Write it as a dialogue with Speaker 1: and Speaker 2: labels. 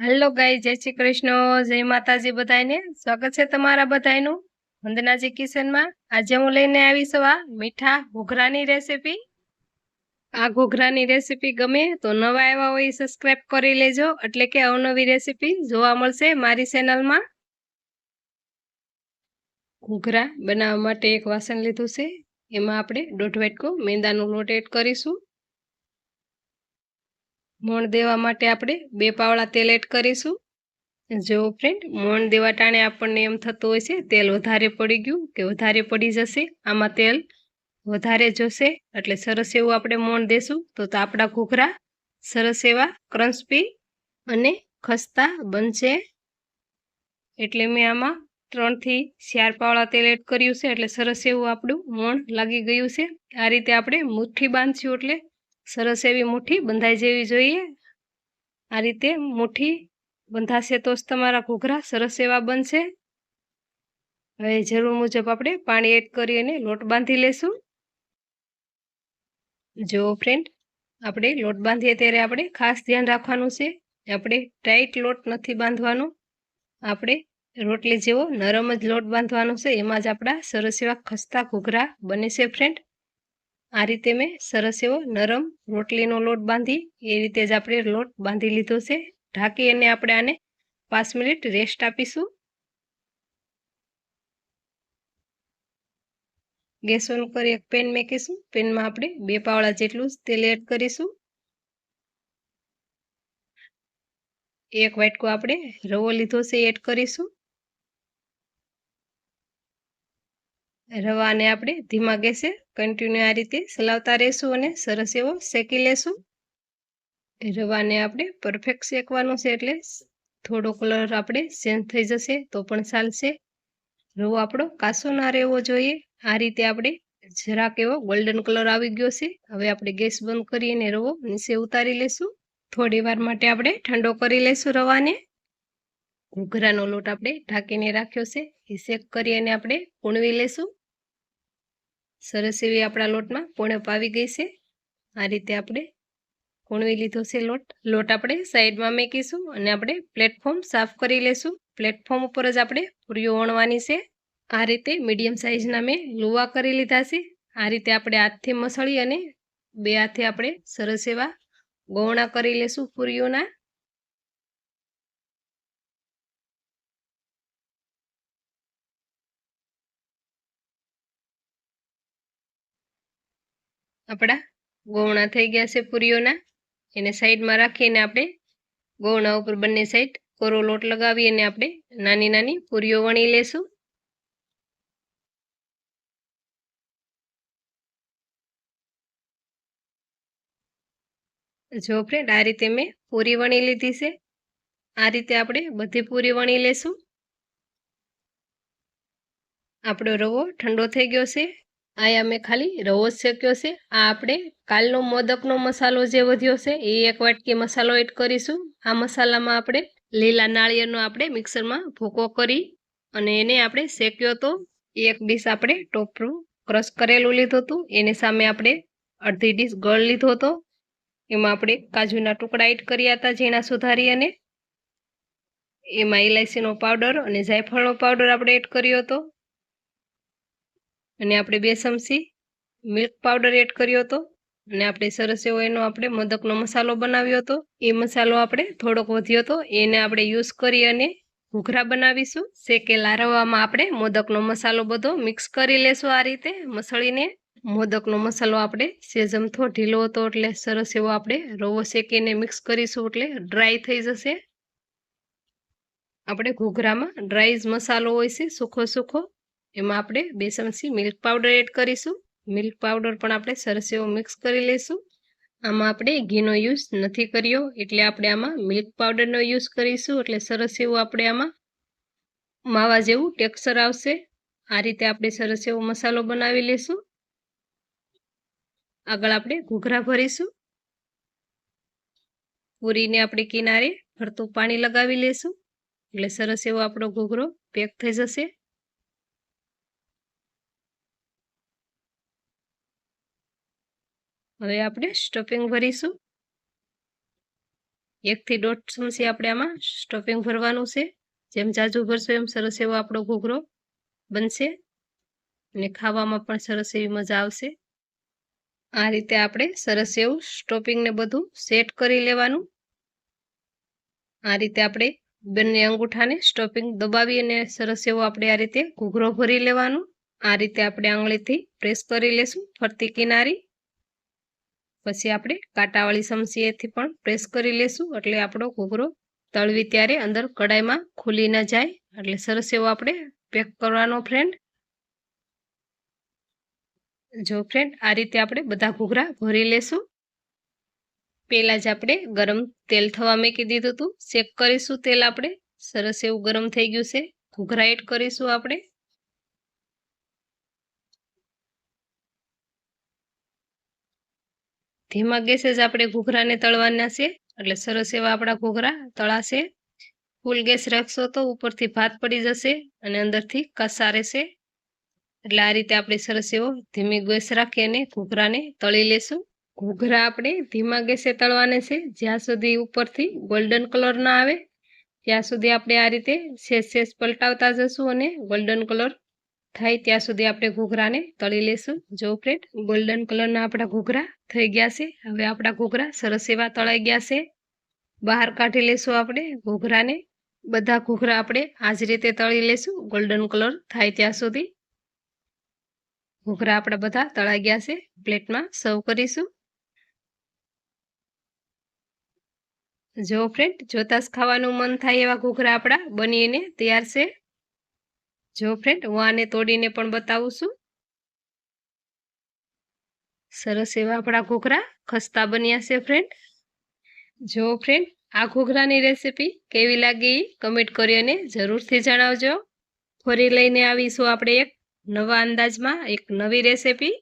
Speaker 1: Hello ગાઈ જય શ્રી કૃષ્ણ, જય માતાજી બધાને સ્વાગત છે તમારા બધાનું વંદનાજી કિચનમાં આજે હું લઈને આવી છું આ મીઠા ઘોઘરાની રેસીપી. આ ઘોઘરાની રેસીપી ગમે તો નવા આવ્યા હોય સબસ્ક્રાઈબ કરી લેજો. એટલે કે અવનવી રેસીપી જોવા મળશે મારી ચેનલમાં ઘોઘરા બનાવવા માટે એક વાસણ લીધું છે. એમાં આપણે દોઢ વાટકો મેંદાનું લોટ એડ કરીશું. મોણ દેવા માટે આપણે બે પાવડા તેલ એડ કરીશું. જો ફ્રેન્ડ મોણ દેવા ટાણે આપણને એમ થતું હોય છે, તેલ વધારે પડી ગયું કે વધારે પડી જશે, આમાં તેલ વધારે જોશે, એટલે સરસ એવું આપણે મોણ દેશું. તો આપણા ઘૂઘરા સરસ એવા ક્રન્સ્પી અને ખસ્તા બનશે. એટલે મેં આમાં ત્રણથી ચાર પાવડા તેલ એડ કર્યું છે, એટલે સરસ એવું આપણું મોણ લાગી ગયું છે. આ રીતે આપણે મુઠ્ઠી બાંધશું એટલે સરસ એવી મુઠ્ઠી બંધાઈ જેવી જોઈએ. આ રીતે મુઠ્ઠી બંધાશે તો જ તમારા ઘૂઘરા સરસ એવા બનશે. હવે જરૂર મુજબ આપણે પાણી એડ કરી અને લોટ બાંધી લેશું. જો ફ્રેન્ડ આપણે લોટ બાંધીએ ત્યારે આપણે ખાસ ધ્યાન રાખવાનું છે આપણે ટાઈટ લોટ નથી બાંધવાનો. આપણે રોટલી જેવો નરમ જ લોટ બાંધવાનો છે, એમાં જ આપણા સરસ એવા ખસ્તા ઘૂઘરા બને છે ફ્રેન્ડ આ રીતે મેં સરસ એવો નરમ રોટલીનો લોટ બાંધી, એ રીતે જ આપણે લોટ બાંધી લીધો છે. ઢાંકી અને આપણે આને પાંચ મિનિટ રેસ્ટ આપીશું. ગેસ ઓન કરી એક પેન મેકીશું. પેનમાં આપણે બે પાવડા જેટલું તેલ એડ કરીશું. એક વાટકો આપણે રવો લીધો છે એડ કરીશું. રવાને આપણે ધીમા ગેસે કન્ટિન્યુ આ રીતે ચલાવતા રહેશું અને સરસ એવો શેકી લેશું. રવાને આપણે પરફેક્ટ શેકવાનું છે એટલે થોડો કલર આપણે ચેન્જ થઈ જશે તો પણ ચાલશે. રવો આપણો કાસો ના રહેવો જોઈએ. આ રીતે આપણે જરાક એવો ગોલ્ડન કલર આવી ગયો છે. હવે આપણે ગેસ બંધ કરીને રવો નીચે ઉતારી લેશું. થોડી વાર માટે આપણે ઠંડો કરી લેશું રવાને. ઘૂઘરાનો લોટ આપણે ઢાંકીને રાખ્યો છે. એ શેક કરી અને આપણે પૂણવી લેશું. સરસ એવી આપણા લોટમાં પૂણપ આવી ગઈ છે. આ રીતે આપણે કૂણવી લીધો છે લોટ. લોટ આપણે સાઈડમાં મેકીશું અને આપણે પ્લેટફોર્મ સાફ કરી લેશું. પ્લેટફોર્મ ઉપર જ આપણે પૂરીઓ વણવાની છે. આ રીતે મીડિયમ સાઇઝના મેં લુવા કરી લીધા છે. આ રીતે આપણે હાથથી મસળી અને બે હાથે આપણે સરસ એવા ગૌણા કરી લેશું પૂરીઓના. આપણા ગોવણા થઈ ગયા છે પૂરીઓના. એને સાઈડમાં રાખીને આપણે ગોવણા ઉપર બંને સાઈડ કોરો લોટ લગાવી અને આપણે નાની નાની પૂરીઓ વણી લેશું. જો ફ્રેન્ડ આ રીતે મેં પૂરી વણી લીધી છે. આ રીતે આપણે બધી પૂરી વણી લેશું. આપણો રવો ઠંડો થઈ ગયો છે. આયા મેં ખાલી રવો શેક્યો છે. આ આપણે કાલનો મોદકનો મસાલો જે વધ્યો છે, એ એક વાટકી મસાલો એડ કરીશું. આ મસાલામાં આપણે લીલા નાળિયેરનો આપણે મિક્સરમાં ભૂકો કરી અને એને આપણે શેક્યો હતો એક ડીશ આપણે ટોપરું ક્રશ કરેલું લીધું હતું. એને સામે આપણે અડધી ડીશ ગળ લીધો હતો. એમાં આપણે કાજુના ટુકડા એડ કર્યા હતા ઝીણા સુધારી અને એમાં ઇલાયચીનો પાવડર અને જાયફળનો પાવડર આપણે એડ કર્યો હતો. અને આપણે બે ચમચી મિલ્ક પાવડર એડ કર્યો હતો. અને આપણે સરસ એવો એનો આપણે મોદકનો મસાલો બનાવ્યો હતો. એ મસાલો આપણે થોડોક વધ્યો હતો. એને આપણે યુઝ કરી અને ઘૂઘરા બનાવીશું. શેકેલા રવામાં આપણે મોદકનો મસાલો બધો મિક્સ કરી લેશું આ રીતે. મસળીને મોદકનો મસાલો આપણે સેજમથો ઢીલો હતો એટલે સરસ એવો આપણે રવો શેકીને મિક્સ કરીશું એટલે ડ્રાય થઈ જશે. આપણે ઘૂઘરામાં ડ્રાય મસાલો હોય છે. સૂખો સૂખો એમાં આપણે બે ચમચી મિલ્ક પાવડર એડ કરીશું. મિલ્ક પાવડર પણ આપણે સરસ એવો મિક્સ કરી લઈશું આમાં આપણે ઘીનો યુઝ નથી કર્યો એટલે આપણે આમાં મિલ્ક પાવડરનો યુઝ કરીશું એટલે સરસ એવું આપણે આમાં માવા જેવું ટેક્સચર આવશે. આ રીતે આપણે સરસ એવો મસાલો બનાવી લઈશું આગળ આપણે ઘૂઘરા ભરીશું. પૂરીને આપણે કિનારે ફરતું પાણી લગાવી લઈશું એટલે સરસ એવો આપણો ઘૂઘરો પેક થઈ જશે. હવે આપણે સ્ટફિંગ ભરીશું. એકથી દોઢ ચમચી આપણે આમાં સ્ટફિંગ ભરવાનું છે. જેમ જાજુ ભરશો એમ સરસ એવો આપણો ઘૂઘરો બનશે અને ખાવામાં પણ સરસ એવી મજા આવશે. આ રીતે આપણે સરસ એવું સ્ટોપિંગને બધું સેટ કરી લેવાનું. આ રીતે આપણે બંને અંગૂઠાને સ્ટોપિંગ દબાવી અને સરસ એવો આપણે આ રીતે ઘૂઘરો ભરી લેવાનું. આ રીતે આપણે આંગળીથી પ્રેસ કરી લેશું ફરતી કિનારી. પછી આપણે કાંટાવાળી સમસીએથી પણ પ્રેસ કરી લેશું. એટલે આપણો ઘૂઘરો તળવી ત્યારે અંદર કડાઈમાં ખુલી ન જાય. એટલે સરસ એવો આપણે પેક કરવાનો ફ્રેન્ડ જો ફ્રેન્ડ આ રીતે આપણે બધા ઘૂઘરા ભરી લેશું. પહેલાં જ આપણે ગરમ તેલ થવા મૂકી દીધું હતું. ચેક કરીશું તેલ આપણે. સરસ એવું ગરમ થઈ ગયું છે. ઘૂઘરા એડ કરીશું આપણે. ધીમા ગેસે જ આપણે ઘૂઘરાને તળવાના છે. એટલે સરસ એવા આપણા ઘૂઘરા તળાશે. ફૂલ ગેસ રાખશો તો ઉપરથી ભાત પડી જશે અને અંદરથી કસા રહેશે એટલે આ રીતે આપણે સરસ એવો ધીમી ગેસ રાખી અને ઘૂઘરાને તળી લેશું. ઘૂઘરા આપણે ધીમા ગેસે તળવાને છે. જ્યાં સુધી ઉપરથી ગોલ્ડન કલર ના આવે, ત્યાં સુધી આપણે આ રીતે શેષ શેષ પલટાવતા જશું અને ગોલ્ડન કલર થાય ત્યાં સુધી આપણે ઘૂઘરાને તળી લેશું. જો ફ્રેન્ડ ગોલ્ડન કલરના આપણા ઘૂઘરા થઈ ગયા છે. હવે આપણા ઘૂઘરા સરસ એવા તળાઈ ગયા છે. બહાર કાઢી લેશું આપણે ઘૂઘરાને. બધા ઘૂઘરા આપણે આ જ રીતે તળી લેશું. ગોલ્ડન કલર થાય ત્યાં સુધી. ઘૂઘરા આપણા બધા તળાઈ ગયા છે. પ્લેટમાં સર્વ કરીશું. જો ફ્રેન્ડ જોતા જ ખાવાનું મન થાય એવા ઘૂઘરા આપણા બનીને તૈયાર છે. જો ફ્રેન્ડ હું આને તોડીને પણ બતાવું છું. સરસ એવા આપણા ઘોઘરા, ખસ્તા બન્યા છે ફ્રેન્ડ જો ફ્રેન્ડ આ ઘોઘરાની રેસીપી કેવી લાગી કમેન્ટ કરી અને જરૂરથી જણાવજો. ફરી લઈને આવીશું આપણે એક નવા અંદાજમાં, એક નવી રેસીપી